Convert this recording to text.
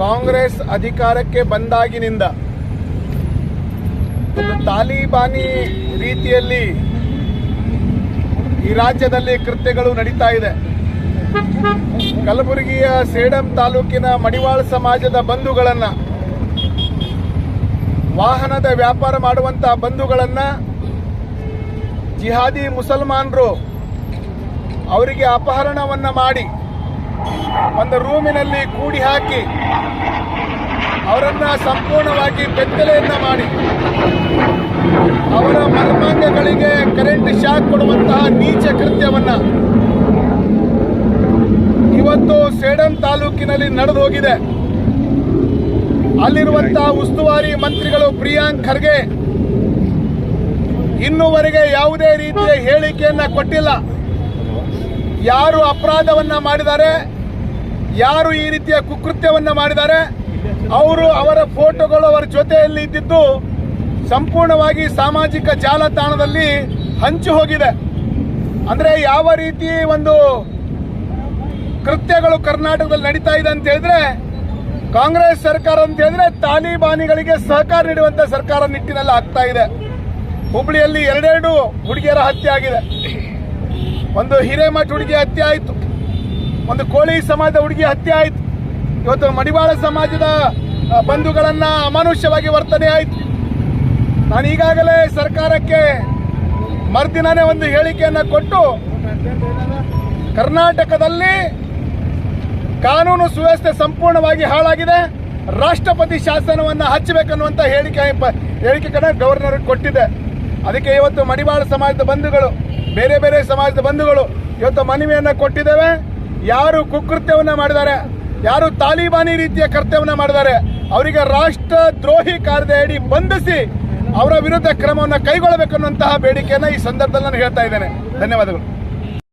ಕಾಂಗ್ರೆಸ್ ಅಧಿಕಾರಕ್ಕೆ ಬಂದಾಗಿನಿಂದ ಒಂದು ತಾಲಿಬಾನಿ ರೀತಿಯಲ್ಲಿ ಈ ರಾಜ್ಯದಲ್ಲಿ ಕೃತ್ಯಗಳು ನಡೀತಾ ಇದೆ. ಕಲಬುರಗಿಯ ಸೇಡಂ ತಾಲೂಕಿನ ಮಡಿವಾಳ ಸಮಾಜದ ಬಂಧುಗಳನ್ನ, ವಾಹನದ ವ್ಯಾಪಾರ ಮಾಡುವಂತ ಬಂಧುಗಳನ್ನ ಜಿಹಾದಿ ಮುಸಲ್ಮಾನರು ಅವರಿಗೆ ಅಪಹರಣವನ್ನ ಮಾಡಿ ಒಂದು ರೂಮಿನಲ್ಲಿ ಕೂಡಿ ಹಾಕಿ ಅವರನ್ನ ಸಂಪೂರ್ಣವಾಗಿ ಬೆತ್ತಲೆಯನ್ನ ಮಾಡಿ ಅವರ ಮರ್ಮಾಂಗಗಳಿಗೆ ಕರೆಂಟ್ ಶಾಕ್ ಕೊಡುವಂತಹ ನೀಚ ಕೃತ್ಯವನ್ನ ಇವತ್ತು ಸೇಡಂ ತಾಲೂಕಿನಲ್ಲಿ ನಡೆದು ಹೋಗಿದೆ. ಅಲ್ಲಿರುವಂತಹ ಉಸ್ತುವಾರಿ ಮಂತ್ರಿಗಳು ಪ್ರಿಯಾಂಕ್ ಖರ್ಗೆ ಇನ್ನುವರೆಗೆ ಯಾವುದೇ ರೀತಿಯ ಹೇಳಿಕೆಯನ್ನ ಕೊಟ್ಟಿಲ್ಲ. ಯಾರು ಅಪರಾಧವನ್ನ ಮಾಡಿದ್ದಾರೆ, ಯಾರು ಈ ರೀತಿಯ ಕುಕೃತ್ಯವನ್ನ ಮಾಡಿದ್ದಾರೆ, ಅವರು ಅವರ ಫೋಟೋಗಳು ಅವರ ಜೊತೆಯಲ್ಲಿ ಇದ್ದಿದ್ದು ಸಂಪೂರ್ಣವಾಗಿ ಸಾಮಾಜಿಕ ಜಾಲತಾಣದಲ್ಲಿ ಹಂಚು ಹೋಗಿದೆ. ಅಂದ್ರೆ ಯಾವ ರೀತಿ ಒಂದು ಕೃತ್ಯಗಳು ಕರ್ನಾಟಕದಲ್ಲಿ ನಡೀತಾ ಇದೆ ಅಂತ ಹೇಳಿದ್ರೆ, ಕಾಂಗ್ರೆಸ್ ಸರ್ಕಾರ ಅಂತ ಹೇಳಿದ್ರೆ ತಾಲಿಬಾನಿಗಳಿಗೆ ಸಹಕಾರ ನೀಡುವಂತ ಸರ್ಕಾರ ನಿಟ್ಟಿನಲ್ಲಿ ಆಗ್ತಾ ಇದೆ. ಹುಬ್ಳಿಯಲ್ಲಿ ಎರಡೆರಡು ಹುಡುಗಿಯರ ಹತ್ಯೆ ಆಗಿದೆ. ಒಂದು ಹಿರೇಮಠ ಹುಡುಗಿ ಹತ್ಯೆ ಆಯಿತು. ಒಂದು ಕೋಳಿ ಸಮಾಜದ ಹುಡುಗಿ ಹತ್ಯೆ ಆಯಿತು. ಇವತ್ತು ಮಡಿವಾಳ ಸಮಾಜದ ಬಂಧುಗಳನ್ನ ಅಮಾನುಷ್ಯವಾಗಿ ವರ್ತನೆ ಆಯಿತು. ನಾನು ಈಗಾಗಲೇ ಸರ್ಕಾರಕ್ಕೆ ಮರ್ದಿನಾನೇ ಒಂದು ಹೇಳಿಕೆಯನ್ನು ಕೊಟ್ಟು, ಕರ್ನಾಟಕದಲ್ಲಿ ಕಾನೂನು ಸುವ್ಯವಸ್ಥೆ ಸಂಪೂರ್ಣವಾಗಿ ಹಾಳಾಗಿದೆ. ರಾಷ್ಟ್ರಪತಿ ಶಾಸನವನ್ನ ಹಚ್ಚಬೇಕನ್ನುವಂತ ಹೇಳಿಕೆ ಹೇಳಿಕೆ ಕಡೆ ಗವರ್ನರ್ ಕೊಟ್ಟಿದೆ. ಅದಕ್ಕೆ ಇವತ್ತು ಮಡಿವಾಳ ಸಮಾಜದ ಬಂಧುಗಳು ಬೇರೆ ಬೇರೆ ಸಮಾಜದ ಬಂಧುಗಳು ಇವತ್ತು ಮನವಿಯನ್ನು ಕೊಟ್ಟಿದ್ದೇವೆ. ಯಾರು ಕುಕೃತ್ಯವನ್ನ ಮಾಡಿದ್ದಾರೆ, ಯಾರು ತಾಲಿಬಾನಿ ರೀತಿಯ ಕರ್ತವ್ಯವನ್ನ ಮಾಡಿದ್ದಾರೆ, ಅವರಿಗೆ ರಾಷ್ಟ್ರ ದ್ರೋಹಿ ಕಾಯ್ದೆಯಡಿ ಬಂಧಿಸಿ ಅವರ ವಿರುದ್ಧ ಕ್ರಮವನ್ನು ಕೈಗೊಳ್ಳಬೇಕನ್ನುವಂತಹ ಬೇಡಿಕೆಯನ್ನ ಈ ಸಂದರ್ಭದಲ್ಲಿ ನಾನು ಹೇಳ್ತಾ ಇದ್ದೇನೆ. ಧನ್ಯವಾದಗಳು.